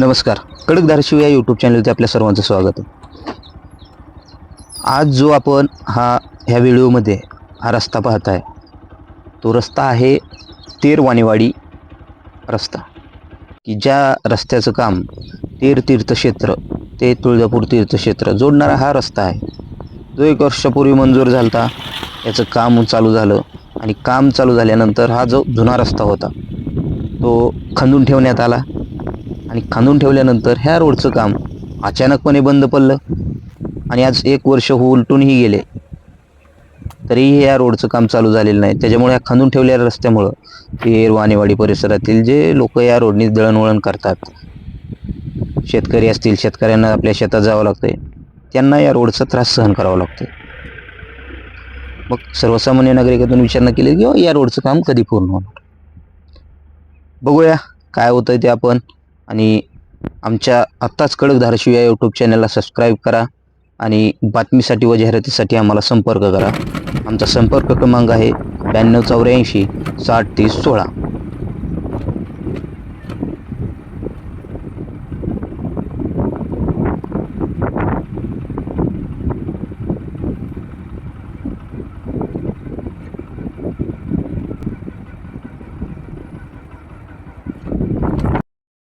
नमस्कार. कडक धाराशिव या यूट्यूब चॅनलवरती आपल्या सर्वांचं स्वागत आहे. आज जो आपण हा ह्या व्हिडिओमध्ये हा रस्ता पाहत आहे तो रस्ता आहे तेरवाणीवाडी रस्ता. की ज्या रस्त्याचं काम तेर तीर्थक्षेत्र ते तुळजापूर तीर्थक्षेत्र जोडणारा हा रस्ता आहे. जो एक वर्षापूर्वी मंजूर झाला होता याचं काम चालू झालं आणि काम चालू झाल्यानंतर हा जो जुना रस्ता होता तो खंदून ठेवण्यात आला. आणि खांदून ठेवल्यानंतर ह्या रोडचं काम अचानकपणे बंद पडलं. आणि आज एक वर्ष हो उलटूनही गेले. तरीही या रोडचं काम चालू झालेलं नाही. त्याच्यामुळे ह्या खांदून ठेवलेल्या रस्त्यामुळं तेर वाणेवाडी परिसरातील जे लोक या रोडनी दळणवळण करतात शेतकरी असतील शेतकऱ्यांना आपल्या शेतात जावं लागतंय त्यांना या रोडचा त्रास सहन करावा लागतोय. मग सर्वसामान्य नागरिकातून विचारणा केली की या रोडचं काम कधी पूर्ण होणार? बघूया काय होतंय ते आपण. आणि आमच्या आत्ताच कडक धाराशिव या यूट्यूब चॅनलला सबस्क्राईब करा. आणि बातमीसाठी व जाहिरातीसाठी आम्हाला संपर्क करा. आमचा संपर्क क्रमांक आहे ब्याण्णव चौऱ्याऐंशी साठ तीस सोळा.